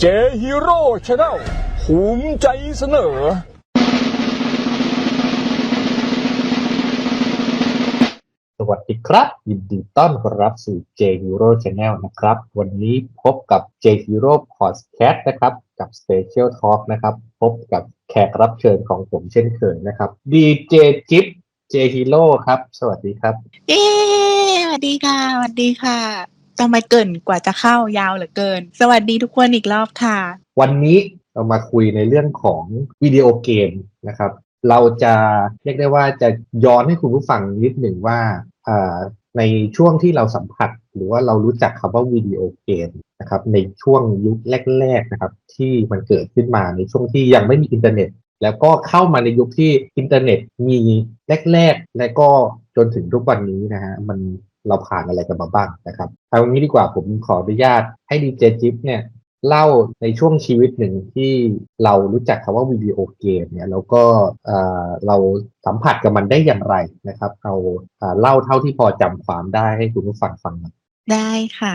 เจฮีโร่ชาแนลภูมิใจเสนอ สวัสดีครับ ยินดีต้อนรับสู่ J Hero Channel นะครับ วันนี้พบกับ J Hero Podcast นะครับ กับ Special Talk นะครับ พบกับแขกรับเชิญของผมเช่นเคยนะครับ DJ จิ๊บ J Hero ครับ สวัสดีครับเอ๊สวัสดีค่ะสวัสดีค่ะ ทำไมเกินกว่าจะเข้ายาวเหลือเกิน สวัสดีทุกคนอีกรอบค่ะ วันนี้เรามาคุยในเรื่องของวิดีโอเกมนะครับ เราจะเรียกได้ว่าจะย้อนให้คุณผู้ฟังนิดหนึ่งว่าอ่าในช่วงที่เราสัมผัส หรือว่าเรารู้จักคำว่าวิดีโอเกมนะครับในช่วงยุคแรกๆนะครับที่มันเกิดขึ้นมาในช่วงที่ยังไม่มีอินเทอร์เน็ต แล้วก็เข้ามาในยุคที่อินเทอร์เน็ตมีแรกๆ และก็จนถึงทุกวันนี้นะฮะมัน เราผ่านอะไรกันมาบ้างนะครับเอางี้ดีกว่าผมขออนุญาตให้ดีเจจิ๊บเนี่ยเล่าในช่วงชีวิตหนึ่งที่เรารู้จักคำว่าวิดีโอเกมเนี่ยแล้วก็เอ่อเราสัมผัสกับมันได้อย่างไรนะครับ เอาเล่าเท่าที่พอจำความได้ให้คุณผู้ฟังฟังหน่อยได้ค่ะ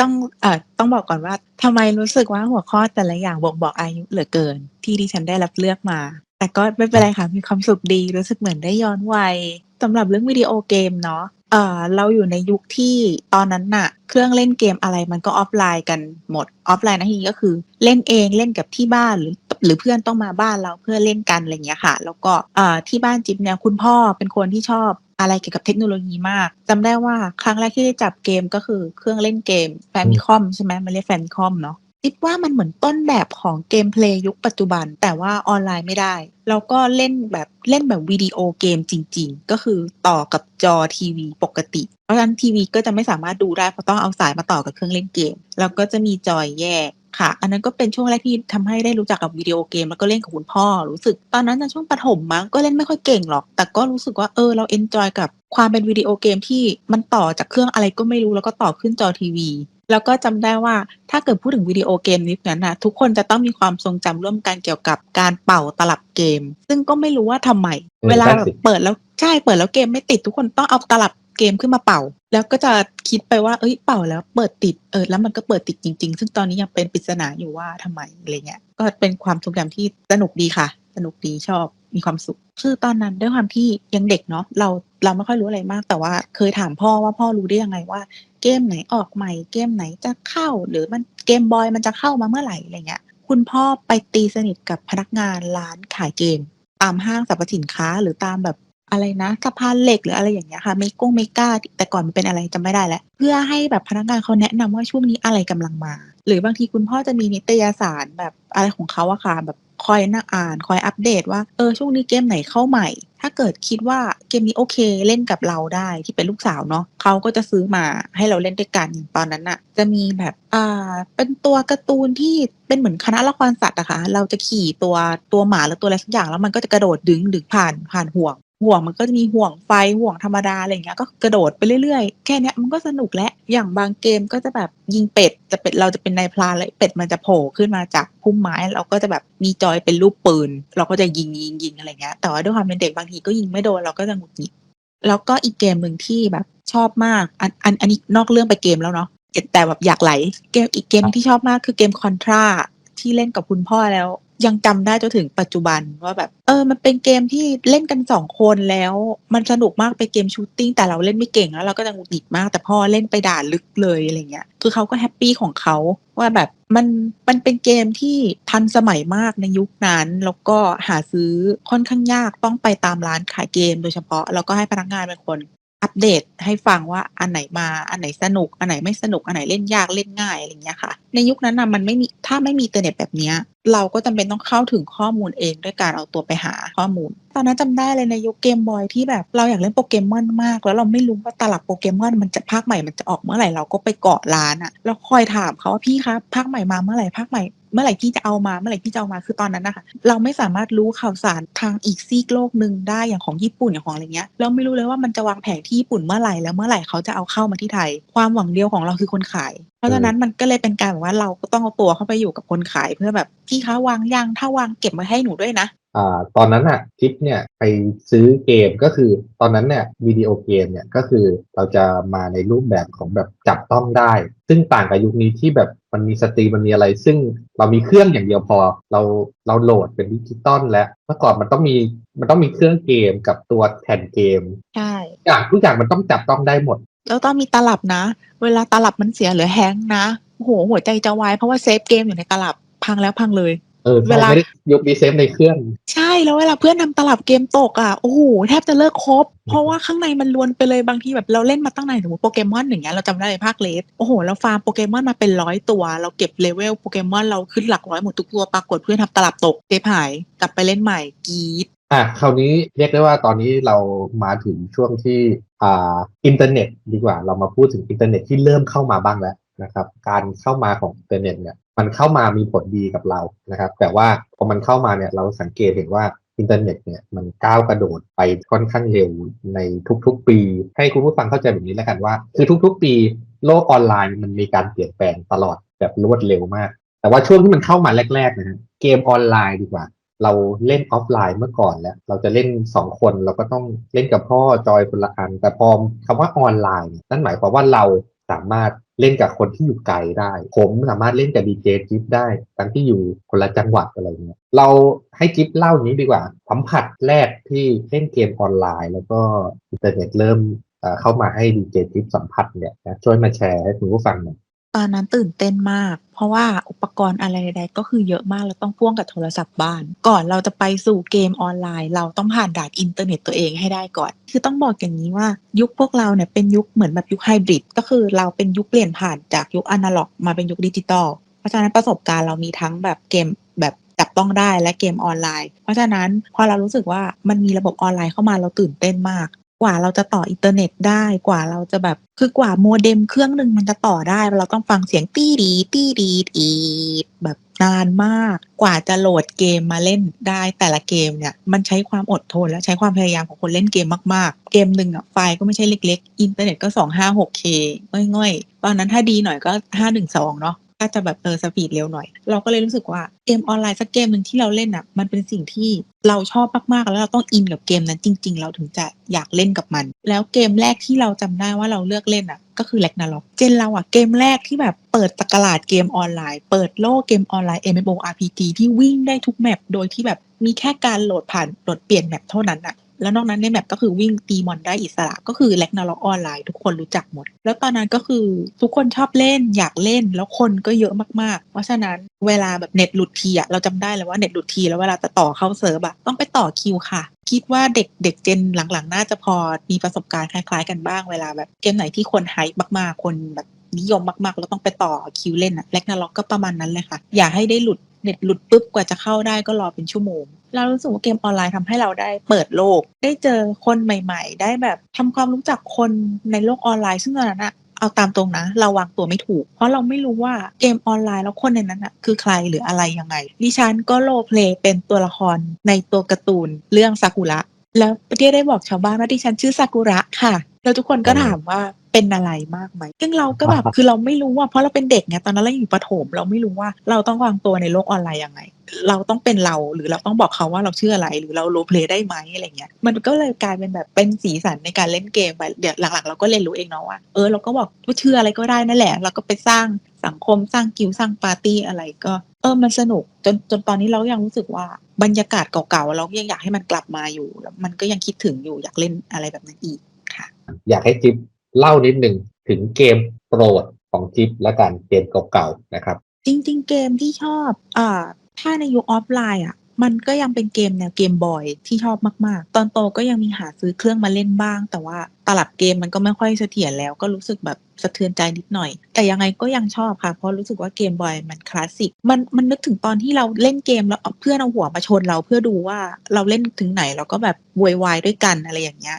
ต้องเอ่อต้องบอกก่อนว่าทำไมรู้สึกว่าหัวข้อแต่ละอย่างบ่งบอกอายุเหลือเกิน ที่ดิฉันได้รับเลือกมา แต่ก็ไม่เป็นไรค่ะมีความสุขดีรู้สึกเหมือนได้ย้อนวัยสำหรับเรื่องวิดีโอเกมเนาะ เอ่อเราอยู่ในยุคที่ตอนนั้นน่ะ เครื่องเล่นเกมอะไรมันก็ออฟไลน์กันหมดออฟไลน์นะทีก็คือเล่นเองเล่นกับที่บ้านหรือหรือเพื่อนต้องมาบ้านเราเพื่อเล่นกันอะไรอย่างเงี้ยค่ะ แล้วก็เอ่อที่บ้านจิ๊บเนี่ยคุณพ่อเป็นคนที่ชอบอะไรเกี่ยวกับเทคโนโลยีมากจำได้ว่าครั้งแรกที่ได้จับเกมก็คือเครื่องเล่นเกมแฟมิคอมใช่ไหมมันเรียกแฟมิคอมเนาะ คิดว่ามันเหมือนต้นแบบของเกมเพลย์ยุคปัจจุบัน แต่ว่าออนไลน์ไม่ได้ แล้วก็เล่นแบบเล่นแบบวิดีโอเกมจริง ๆ ก็คือต่อกับจอทีวีปกติ เพราะฉะนั้นทีวีก็จะไม่สามารถดูได้เพราะต้องเอาสายมาต่อกับเครื่องเล่นเกม แล้วก็จะมีจอยแยกค่ะ อันนั้นก็เป็นช่วงแรกที่ทำให้ได้รู้จักกับวิดีโอเกม แล้วก็เล่นกับคุณพ่อ รู้สึก ตอนนั้นในช่วงประถมมั้งก็เล่นไม่ค่อยเก่งหรอก แต่ก็รู้สึกว่าเออเราเอนจอยกับความเป็นวิดีโอเกมที่มันต่อจากเครื่องอะไรก็ไม่รู้แล้วก็ต่อขึ้นจอทีวี แล้วก็จำได้ว่าถ้าเกิดพูดถึงวิดีโอเกมนิดนั้นนะทุกคนจะต้องมีความทรงจำร่วมกันเกี่ยวกับการเป่าตลับเกม ซึ่งก็ไม่รู้ว่าทำไม เวลาแบบเปิดแล้วใช่เปิดแล้วเกมไม่ติดทุกคนต้องเอาตลับเกมขึ้นมาเป่า แล้วก็จะคิดไปว่าเอ้ยเป่าแล้วเปิดติดเออแล้วมันก็เปิดติดจริง ๆ ซึ่งตอนนี้ยังเป็นปริศนาอยู่ว่าทำไมอะไรเงี้ยก็เป็นความทรงจำที่สนุกดีค่ะ สนุกดีชอบมีความสุขคือตอนนั้นด้วยความที่ยังเด็กเนาะเรา เราไม่ค่อยรู้อะไรมากแต่ว่า เคยถามพ่อว่าพ่อรู้ได้ยังไงว่า เกมไหนออกใหม่ เกมไหนจะเข้า หรือมันเกมบอยมันจะเข้ามาเมื่อไหร่อะไรเงี้ย คุณพ่อไปตีสนิทกับพนักงานร้านขายเกม ตามห้างสรรพสินค้าหรือตามแบบอะไรนะสะพานเหล็กหรืออะไรอย่างเงี้ยค่ะเมกงเมกาแต่ก่อนมันเป็นอะไรจำไม่ได้แล้วเพื่อให้แบบพนักงานเขาแนะนำว่าช่วงนี้อะไรกำลังมา หรือบางทีคุณพ่อจะมีนิตยสารแบบอะไรของเขาอะค่ะแบบคอยนั่งอ่าน คอยอัปเดตว่าเออช่วงนี้เกมไหนเข้าใหม่าเกิดคิดว่าเกมนี้โอเคเล่นกับเราได้ที่เป็นลูกสาวเนาะเขาก็จะซื้อมาให้เราเล่นด้วยกันตอนนั้นอะจะมีแบบอ่าเป็นตัวการ์ตูนที่เป็นเหมือนคณะละครสัตว์อะค่ะเราจะขี่ตัวตัวหมาหรือตัวอะไรสักอย่างแล้วมันก็จะกระโดดดึงดึงผ่านผ่านห่วง ห่วงมันก็จะมีห่วงไฟห่วงธรรมดาอะไรอย่างเงี้ยก็กระโดดไปเรื่อยๆ แค่เนี้ยมันก็สนุกแล้วอย่างบางเกมก็จะแบบยิงเป็ดจะเป็ดเราจะเป็นนายพรานเลยเป็ดมันจะโผล่ขึ้นมาจากพุ่มไม้เราก็จะแบบมีจอยเป็นรูปปืน เราก็จะยิงยิงยิงอะไรเงี้ยแต่ว่าด้วยความเป็นเด็กบางทีก็ยิงไม่โดนเราก็จะหงุดหงิดแล้วก็อีกเกมหนึ่งที่แบบชอบมากอันอันอันนี้นอกเรื่องไปเกมแล้วเนาะแต่แบบอยากไหลเกมอีกเกมที่ชอบมากคือเกมคอนทราที่เล่นกับคุณพ่อแล้ว ยังจำได้จนถึงปัจจุบันว่าแบบ เออ มันเป็นเกมที่เล่นกันสองคนแล้ว มันสนุกมากเป็นเกมชูตติ้งแต่เราเล่นไม่เก่งแล้วเราก็จะหงุดหงิดมากแต่พ่อเล่นไปด่าลึกเลยอะไรเงี้ย คือเขาก็แฮปปี้ของเขาว่าแบบมันมันเป็นเกมที่ทันสมัยมากในยุคนั้น แล้วก็หาซื้อค่อนข้างยากต้องไปตามร้านขายเกมโดยเฉพาะ แล้วก็ให้พนักงานเป็นคน อัปเดตให้ฟังว่าอันไหนมาอันไหนสนุก อันไหนไม่สนุก อันไหนเล่นยากเล่นง่ายอะไรเงี้ยค่ะ ในยุคนั้นนะมันไม่มีถ้าไม่มีอินเทอร์เน็ตแบบนี้เราก็จำเป็นต้องเข้าถึงข้อมูลเองด้วยการเอาตัวไปหาข้อมูล ตอนนั้นจำได้เลยในยุคเกมบอยที่แบบเราอยากเล่นโปเกมอนมาก แล้วเราไม่รู้ว่าตลับโปเกมอนมันจะภาคใหม่มันจะออกเมื่อไหร่เราก็ไปเกาะร้านอะแล้วคอยถามเขาว่าพี่ครับภาคใหม่มาเมื่อไหร่ภาคใหม่ เมื่อไหร่พี่จะเอามาเมื่อไหร่พี่จะเอามาคือตอนนั้นนะคะเราไม่สามารถรู้ข่าวสารทางอีกซีกโลกหนึ่งได้อย่างของญี่ปุ่นอย่างของอะไรเงี้ยเราไม่รู้เลยว่ามันจะวางแผนที่ญี่ปุ่นเมื่อไหร่แล้วเมื่อไหร่เขาจะเอาเข้ามาที่ไทย ความหวังเดียวของเราคือคนขายเพราะฉะนั้นมันก็เลยเป็นการแบบว่าเราก็ต้องเอาตัวเข้าไปอยู่กับคนขายเพื่อแบบพี่คะวางยังถ้าวางเก็บมาให้หนูด้วยนะอ่าตอนนั้นอะจิ๊บเนี่ยไปซื้อเกมก็คือตอนนั้นเนี่ยวิดีโอเกมเนี่ยก็คือเราจะมาในรูปแบบของแบบจับต้องได้ ซึ่งต่างกับยุคนี้ที่แบบมันมีสตรีมมันมีอะไร ซึ่งเรามีเครื่องอย่างเดียวพอ เราเราโหลดเป็นดิจิตอลแล้วเมื่อก่อนมันต้องมีมันต้องมีเครื่องเกมกับตัวแผ่นเกมใช่อย่างทุกอย่างมันต้องจับต้องได้หมด แล้วต้องมีตลับนะ เวลาตลับมันเสียหรือแฮงก์นะโอ้โหหัวใจจะวายเพราะว่าเซฟเกมอยู่ในตลับพังแล้วพังเลยเออเวลาไม่ได้ยกดีเซฟในเครื่อง ใช่แล้วเวลาเพื่อนนำตลับเกมตกอะโอ้โหแทบจะเลิกครบ เพราะว่าข้างในมันลวนไปเลยบางทีแบบเราเล่นมาตั้งไหนสมมติโปเกมอนอย่างเงี้ยเราจำได้เลยภาคเลสโอ้โหเราฟาร์มโปเกมอนมาเป็นร้อยตัว เราเก็บเลเวลโปเกมอนเราขึ้นหลักร้อยหมดทุกตัวปรากฏเพื่อนทำตลับตกเซฟหายกลับไปเล่นใหม่กรีด อะคราวนี้เรียกได้ว่าตอนนี้เรามาถึงช่วงที่อ่าอินเทอร์เน็ตดีกว่า เรามาพูดถึงอินเทอร์เน็ตที่เริ่มเข้ามาบ้างแล้วนะครับ การเข้ามาของอินเทอร์เน็ตเนี่ยมันเข้ามามีผลดีกับเรานะครับ แต่ว่าพอมันเข้ามาเนี่ยเราสังเกตเห็นว่าอินเทอร์เน็ตเนี่ยมันก้าวกระโดดไปค่อนข้างเร็วในทุกๆ ปี ให้คุณผู้ฟังเข้าใจแบบนี้แล้วกันว่า คือทุกๆ ปี โลกออนไลน์มันมีการเปลี่ยนแปลงตลอดแบบรวดเร็วมาก แต่ว่าช่วงที่มันเข้ามาแรกๆนะฮะเกมออนไลน์ดีกว่า เราเล่นออฟไลน์เมื่อก่อนแล้ว เราจะเล่นสองคนเราก็ต้องเล่นกับพ่อจอยคนละอัน แต่พอคำว่าออนไลน์เนี่ยนั่นหมายความว่าเราสามารถเล่นกับคนที่อยู่ไกลได้ ผมสามารถเล่นกับดีเจจิ๊บได้ทั้งที่อยู่คนละจังหวัดอะไรเงี้ยเราให้จิ๊บเล่านี้ดีกว่าสัมผัสแรกที่เล่นเกมออนไลน์ แล้วก็อินเทอร์เน็ตเริ่มเข้ามาให้ดีเจจิ๊บสัมผัสเนี่ยช่วยมาแชร์ให้คุณผู้ฟังหน่อย อนนั้นตื่นเต้นมาก เพราะว่าอุปกรณ์อะไรใดๆก็คือเยอะมาก แล้วต้องพ่วงกับโทรศัพท์บ้าน ก่อนเราจะไปสู่เกมออนไลน์ เราต้องผ่านด่านอินเทอร์เน็ตตัวเองให้ได้ก่อน คือต้องบอกอย่างนี้ว่ายุคพวกเราเนี่ยเป็นยุคเหมือนแบบยุคไฮบริดก็คือเราเป็นยุคเปลี่ยนผ่านจากยุคอนาล็อกมาเป็นยุคดิจิตอลเพราะฉะนั้นประสบการณ์เรามีทั้งแบบเกมแบบจับต้องได้และเกมออนไลน์ เพราะฉะนั้นพอเรารู้สึกว่ามันมีระบบออนไลน์เข้ามาเราตื่นเต้นมาก กว่าเราจะต่ออินเทอร์เน็ตได้กว่าเราจะแบบ คือกว่าโมเด็มเครื่องหนึ่งมันจะต่อได้ เราต้องฟังเสียงตี้ดีตี้ดีอีแบบนานมาก กว่าจะโหลดเกมมาเล่นได้แต่ละเกมเนี่ย มันใช้ความอดทนและใช้ความพยายามของคนเล่นเกมมากๆ เกมหนึ่งอะไฟล์ก็ไม่ใช่เล็กๆ อินเทอร์เน็ตก็ 256K ง่อยๆ ตอนนั้นถ้าดีหน่อยก็ 512 เนาะ ถ้าจะแบบเออสปีดเร็วหน่อย เราก็เลยรู้สึกว่าเกมออนไลน์สักเกมหนึ่งที่เราเล่นอะมันเป็นสิ่งที่เราชอบมากๆแล้วเราต้องอินกับเกมนั้นจริง ๆ เราถึงจะอยากเล่นกับมัน แล้วเกมแรกที่เราจำได้ว่าเราเลือกเล่นอะก็คือแล็กนาล็อกเจนเราอะเกมแรกที่แบบเปิดตกราดเกมออนไลน์ เปิดโลกเกมออนไลน์ MMORPG ที่วิ่งได้ทุกแมปโดยที่แบบมีแค่การโหลดผ่านโหลดเปลี่ยนแมปเท่านั้นอะ แล้วนอกนั้นในแมปก็คือวิ่งตีมอนได้อิสระก็คือแล็กนาล็อกออนไลน์ทุกคนรู้จักหมด แล้วตอนนั้นก็คือทุกคนชอบเล่นอยากเล่นแล้วคนก็เยอะมากๆ เพราะฉะนั้นเวลาแบบเน็ตหลุดทีอะเราจำได้เลยว่าเน็ตหลุดทีแล้วเวลาจะต่อเข้าเซิร์ฟอะต้องไปต่อคิวค่ะ คิดว่าเด็กเด็กเจนหลังๆ น่าจะพอมีประสบการณ์คล้ายๆ กันบ้างเวลาแบบเกมไหนที่คนไฮมากๆคนแบบนิยมมากๆ แล้วต้องไปต่อคิวเล่นอะแล็กนาล็อกก็ประมาณนั้นเลยค่ะ อย่าให้ได้หลุด เน็ตหลุดปุ๊บกว่าจะเข้าได้ก็รอเป็นชั่วโมงเรารู้สึกว่าเกมออนไลน์ทำให้เราได้เปิดโลก ได้เจอคนใหม่ ๆ ได้แบบทำความรู้จักคนในโลกออนไลน์ซึ่งตอนนั้นอะเอาตามตรงนะ เราวางตัวไม่ถูก เพราะเราไม่รู้ว่าเกมออนไลน์แล้วคนในนั้นอะคือใครหรืออะไรยังไง ดิฉันก็โลเพลเป็นตัวละครในตัวการ์ตูนเรื่องซากุระแล้วประเทศได้บอกชาวบ้านว่าดิฉันชื่อซากุระค่ะ แล้วทุกคนก็ถามว่าเป็นอะไรมากไหมซึ่งเราก็แบบคือเราไม่รู้ว่าเพราะเราเป็นเด็กไงตอนนั้นเราอยู่ประถม เราไม่รู้ว่าเราต้องวางตัวในโลกออนไลน์ยังไง เราต้องเป็นเราหรือเราต้องบอกเขาว่าเราชื่ออะไรหรือเราโรลเพลย์ได้ไหมอะไรเงี้ยมันก็เลยกลายเป็นแบบเป็นสีสันในการเล่นเกมไปเดี๋ยวหลังๆ เราก็เรียนรู้เองเนาะว่าเออเราก็บอกว่าชื่ออะไรก็ได้นั่นแหละ เราก็ไปสร้างสังคมสร้างกิลด์สร้างปาร์ตี้อะไรก็ เออมันสนุกจนจนตอนนี้เรายังรู้สึกว่าบรรยากาศเก่าๆเราก็ยังอยากให้มันกลับมาอยู่แล้วมันก็ยังคิดถึงอยู่อยากเล่นอะไรแบบนั้นอีก ค่ะ อยากให้จิ๊บเล่านิดหนึ่งถึงเกมโปรดของจิ๊บและกันเกมเก่าๆนะครับ จริง ๆ เกมที่ชอบอ่าถ้าในยุคออฟไลน์อะมันก็ยังเป็นเกมแนวเกมบอยที่ชอบมากๆ ตอนโตก็ยังมีหาซื้อเครื่องมาเล่นบ้าง แต่ว่าตลับเกมมันก็ไม่ค่อยเสถียรแล้วก็รู้สึกแบบสะเทือนใจนิดหน่อย แต่ยังไงก็ยังชอบค่ะ เพราะรู้สึกว่าเกมบอยมันคลาสสิก มันมันนึกถึงตอนที่เราเล่นเกมแล้วเอาเพื่อนเอาหัวมาชนเราเพื่อดูว่าเราเล่นถึงไหนเราก็แบบโวยวายด้วยกันอะไรอย่างเงี้ย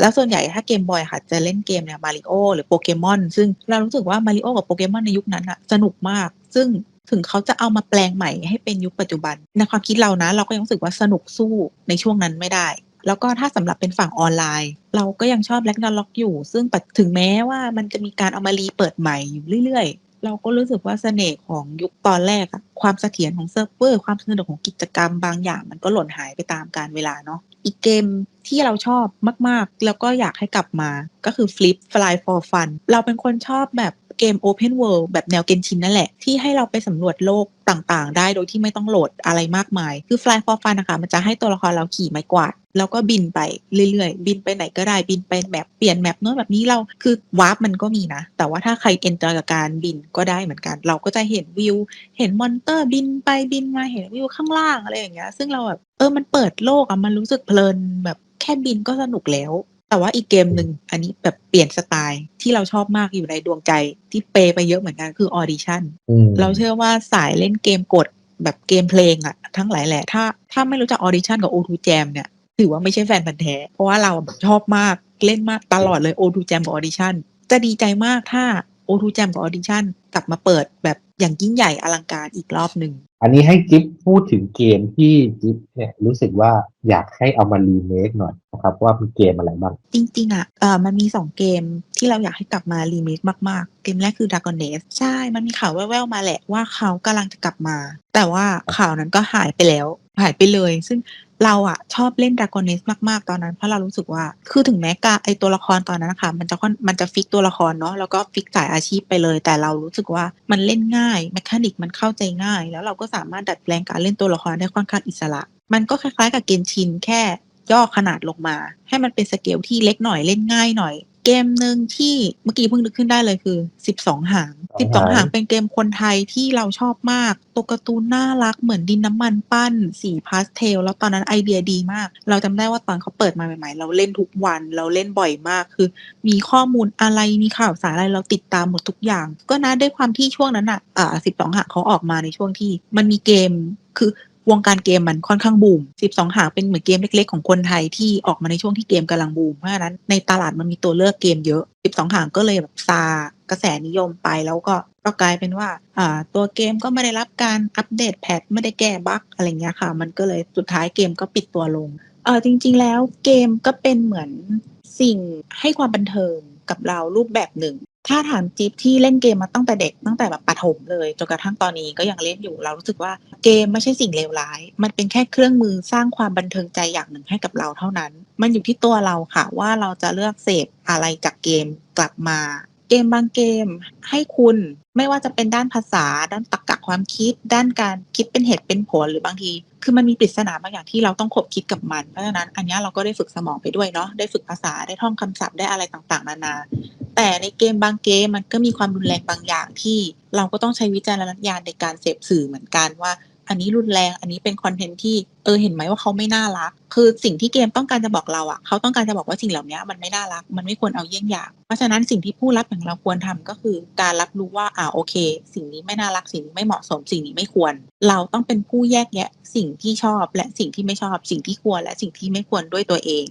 แล้วส่วนใหญ่ถ้าเกมบอยค่ะ จะเล่นเกมเนี่ยมาริโอหรือโปเกมอนซึ่งเรารู้สึกว่ามาริโอกับโปเกมอนในยุคนั้นอะสนุกมาก ซึ่งถึงเขาจะเอามาแปลงใหม่ให้เป็นยุคปัจจุบัน ในความคิดเรานะ เราก็ยังรู้สึกว่าสนุกสู้ในช่วงนั้นไม่ได้ แล้วก็ถ้าสำหรับเป็นฝั่งออนไลน์ เราก็ยังชอบแล็กนาล็อกอยู่ ซึ่งถึงแม้ว่ามันจะมีการเอามารีเปิดใหม่อยู่เรื่อย เราก็รู้สึกว่าเสน่ห์ของยุคตอนแรกอะความเสถียรของเซิร์ฟเวอร์ ความสนุกของกิจกรรมบางอย่าง มันก็หล่นหายไปตามกาลเวลาเนาะอีกเกมที่เราชอบมาก ๆ แล้วก็อยากให้กลับมาก็คือ Flip Fly for Fun เราเป็นคนชอบแบบ เกม Open World แบบแนวเกนชินนั่นแหละ ที่ให้เราไปสำรวจโลกต่างๆ ได้โดยที่ไม่ต้องโหลดอะไรมากมาย คือ Fly for Fun นะคะ มันจะให้ตัวละครเราขี่ไม้กวาดแล้วก็บินไปเรื่อยๆ บินไปไหนก็ได้ บินไปแมปเปลี่ยนแมปโน้นแบบนี้เราคือวาร์ปมันก็มีนะ แต่ว่าถ้าใครเอนจอยกับการบินก็ได้เหมือนกัน เราก็จะเห็นวิว เห็นมอนเตอร์บินไปบินมาเห็นวิวข้างล่างอะไรอย่างเงี้ย ซึ่งเราแบบเออมันเปิดโลกอะมันรู้สึกเพลินแบบแค่บินก็สนุกแล้ว แต่ว่าอีกเกมหนึ่งอันนี้แบบเปลี่ยนสไตล์ที่เราชอบมากอยู่ในดวงใจที่เปย์ไปเยอะเหมือนกันคือ Audition อืมเราเชื่อว่าสายเล่นเกมกดแบบเกมเพลงอะทั้งหลายแหละ ถ้าถ้าไม่รู้จัก Audition กับ O2 Jam เนี่ย ถือว่าไม่ใช่แฟนพันธ์แท้ เพราะว่าเราแบบชอบมากเล่นมากตลอดเลย O2 Jam กับ Audition จะดีใจมากถ้า O2 Jam กับ Audition กลับมาเปิดแบบ อย่างยิ่งใหญ่อลังการอีกรอบหนึ่ง อันนี้ให้จิ๊บพูดถึงเกมที่จิ๊บเนี่ยรู้สึกว่าอยากให้เอามารีเมคหน่อยนะครับว่าเป็นเกมอะไรบ้าง จริงๆอะเออมันมีสองเกมที่เราอยากให้กลับมารีเมคมากๆ เกมแรกคือ Dragon Nest ใช่ มันมีข่าวแว่วๆมาแหละว่าเขากำลังจะกลับมา แต่ว่าข่าวนั้นก็หายไปแล้ว หายไปเลย ซึ่งเราอะชอบเล่น Dragon Nest มาก ๆ ตอนนั้น เพราะเรารู้สึกว่า คือถึงแม้กาไอตัวละครตอนนั้นนะคะมันจะค่อนมันจะฟิกตัวละครเนาะแล้วก็ฟิกสายอาชีพไปเลย แต่เรารู้สึกว่ามันเล่นง่ายแมคานิกมันเข้าใจง่าย แล้วเราก็สามารถดัดแปลงการเล่นตัวละครได้ค่อนข้างอิสระ มันก็คล้ายๆ กับเกนชินแค่ย่อขนาดลงมา ให้มันเป็นสเกลที่เล็กหน่อยเล่นง่ายหน่อย เกมหนึ่งที่เมื่อกี้เพิ่งนึกขึ้นได้เลยคือ12หาง12หางเป็นเกมคนไทยที่เราชอบมากตัวการ์ตูนน่ารักเหมือนดินน้ำมันปั้นสีพาสเทล แล้วตอนนั้นไอเดียดีมาก เราจำได้ว่าตอนเขาเปิดมาใหม่ๆ เราเล่นทุกวันเราเล่นบ่อยมากคือ มีข้อมูลอะไรมีข่าวสารอะไรเราติดตามหมดทุกอย่าง ก็นะด้วยความที่ช่วงนั้นอะอ่า12หางเขาออกมาในช่วงที่ มันมีเกมคือ วงการเกมมันค่อนข้างบูม 12 หางเป็นเหมือนเกมเล็กๆ ของคนไทยที่ออกมาในช่วงที่เกมกำลังบูม เพราะฉะนั้นในตลาดมันมีตัวเลือกเกมเยอะ 12 หางก็เลยแบบซากระแสนิยมไปแล้วก็ก็กลายเป็นว่าอ่าตัวเกมก็ไม่ได้รับการอัปเดตแพทไม่ได้แก้บั๊กอะไรเงี้ยค่ะ มันก็เลยสุดท้ายเกมก็ปิดตัวลงเออจริง ๆ แล้วเกมก็เป็นเหมือนสิ่งให้ความบันเทิงกับเรารูปแบบหนึ่ง ถ้าถามจิ๊บที่เล่นเกมมาตั้งแต่เด็กตั้งแต่แบบปฐมเลยจนกระทั่งตอนนี้ก็ยังเล่นอยู่ เรารู้สึกว่าเกมไม่ใช่สิ่งเลวร้าย มันเป็นแค่เครื่องมือสร้างความบันเทิงใจอย่างหนึ่งให้กับเราเท่านั้น มันอยู่ที่ตัวเราค่ะว่าเราจะเลือกเสพอะไรจากเกมกลับมา เกมบางเกมให้คุณไม่ว่าจะเป็นด้านภาษา ด้านตรรกะความคิด ด้านการคิดเป็นเหตุเป็นผลหรือบางที คือมันมีปริศนาบางอย่างที่เราต้องขบคิดกับมันเพราะฉะนั้นอันนี้เราก็ได้ฝึกสมองไปด้วยเนาะได้ฝึกภาษาได้ท่องคำศัพท์ได้อะไรต่างๆ นานา แต่ในเกมบางเกมมันก็มีความรุนแรงบางอย่างที่เราก็ต้องใช้วิจารณญาณในการเสพสื่อเหมือนกันว่า อันนี้รุนแรง อันนี้เป็นคอนเทนต์ที่เออเห็นไหมว่าเขาไม่น่ารัก คือสิ่งที่เกมต้องการจะบอกเราอะ่ะเขาต้องการจะบอกว่าสิ่งเหล่านี้มันไม่น่ารัก มันไม่ควรเอาเยี่ยงอย่าง เพราะฉะนั้นสิ่งที่ผู้รับอย่างเราควรทำก็คือ การรับรู้ว่าอ่าโอเค สิ่งนี้ไม่น่ารักสิ่งนี้ไม่เหมาะสม สิ่งนี้ไม่ควร เราต้องเป็นผู้แยกแยะ สิ่งที่ชอบและสิ่งที่ไม่ชอบ สิ่งที่ควรและสิ่งที่ไม่ควรด้วยตัวเอง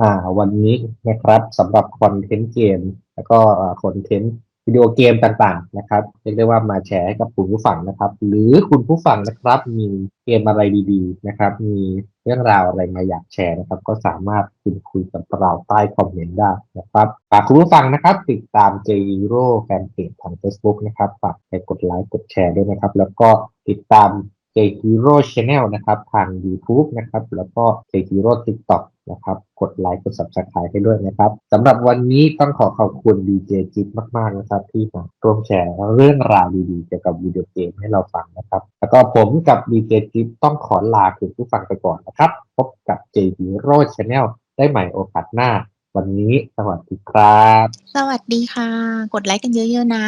อ่าวันนี้นะครับสำหรับคอนเทนต์เกม แล้วก็คอนเทนต์ วิดีโอเกมต่างๆนะครับเรียกได้ว่ามาแชร์ให้กับคุณผู้ฟังนะครับ หรือคุณผู้ฟังนะครับ มีเกมอะไรดีๆนะครับ มีเรื่องราวอะไรมาอยากแชร์นะครับ ก็สามารถคุยคุยกับเราใต้คอมเมนต์ได้นะครับฝากคุณผู้ฟังนะครับ ติดตาม J Hero แฟนเพจทาง Facebook นะครับฝากไปกดไลค์กดแชร์ด้วยนะครับ แล้วก็ติดตาม J Hero Channel นะครับ ทาง YouTube นะครับ แล้วก็ J Hero TikTok นะครับ กดไลค์ กด Subscribe ให้ด้วยนะครับสำหรับวันนี้ต้องขอขอบคุณ DJ จจิ๊บมาก ๆ นะครับ ที่มาร่วมแชร์เรื่องราวดีๆ เกี่ยวกับวิดีโอเกมให้เราฟังนะครับ แล้วก็ผมกับ DJ จจิ๊บต้องขอลาคุณผู้ฟังไปก่อนนะครับ พบกับ J Hero Channel ได้ใหม่โอกาสหน้า วันนี้สวัสดีครับ สวัสดีค่ะ กดไลค์กันเยอะ ๆ นะ